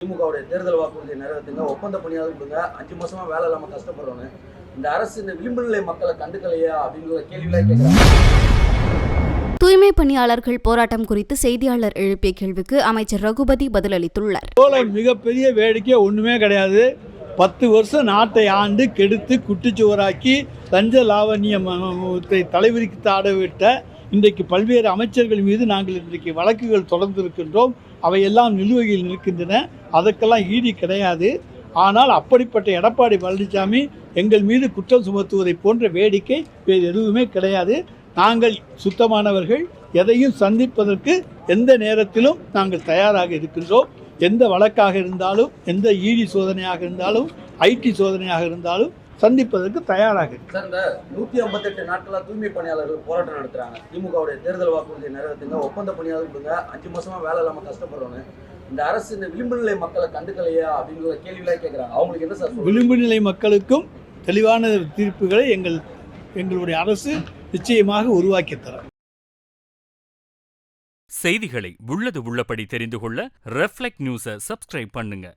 திமுகவுடைய தேர்தல் வாக்குறுதியை நிறைவேற்றுங்க ஒப்பந்த பணியாவது கொடுங்க அஞ்சு மாசமா வேலை இல்லாம கஷ்டப்படுறோன்னு இந்த அரசு இந்த விளிம்பு நிலை மக்களை கண்டுக்கலையா அப்படிங்கிற கேள்விலாம் கேட்குறாங்க தூய்மை பணியாளர்கள் போராட்டம் குறித்து செய்தியாளர் எழுப்பிய கேள்விக்கு அமைச்சர் ரகுபதி பதிலளித்துள்ளார் போல மிகப்பெரிய வேடிக்கை ஒன்றுமே கிடையாது பத்து வருஷம் நாட்டை ஆண்டு கெடுத்து குட்டிச்சுவராக்கி லஞ்ச லாவண்யத்தை தலைவிரிக்கு தாட விட்ட இன்றைக்கு பல்வேறு அமைச்சர்கள் மீது நாங்கள் இன்றைக்கு வழக்குகள் தொடர்ந்து இருக்கின்றோம் அவையெல்லாம் நிலுவையில் நிற்கின்றன. அதற்கெல்லாம் ஈடி கிடையாது. ஆனால் அப்படிப்பட்ட எடப்பாடி பழனிசாமி எங்கள் மீது குற்றம் சுமத்துவதை போன்ற வேடிக்கை வேறு எதுவுமே கிடையாது. நாங்கள் சுத்தமானவர்கள். எதையும் சந்திப்பதற்கு எந்த நேரத்திலும் நாங்கள் தயாராக இருக்கின்றோம். எந்த வழக்காக இருந்தாலும் எந்த ஈடி சோதனையாக இருந்தாலும் ஐடி சோதனையாக இருந்தாலும் சந்திப்பதற்கு தயாராக. சார் இந்த நூத்தி ஐம்பத்தெட்டு நாட்களா தூய்மை பணியாளர்கள் போராட்டம் நடத்துறாங்க. திமுகவுடைய தேர்தல் வாக்குறுதியை நிறைவேற்றுங்க ஒப்பந்த பணியாவது கொடுங்க அஞ்சு மாசமா வேலை இல்லாம கஷ்டப்படுறோன்னு. இந்த அரசு இந்த விளிம்பு நிலை மக்களை கண்டுக்கலையா அப்படிங்கிற கேள்விலாம் கேட்குறாங்க அவங்களுக்கு என்ன சார்? விளிம்பு நிலை மக்களுக்கும் தெளிவான தீர்ப்புகளை எங்கள் எங்களுடைய அரசு நிச்சயமாக உருவாக்கி தரும். செய்திகளை உள்ளது உள்ளபடி தெரிந்து கொள்ள ரெஃப்ளெக்ட் நியூஸை சப்ஸ்கிரைப் பண்ணுங்க.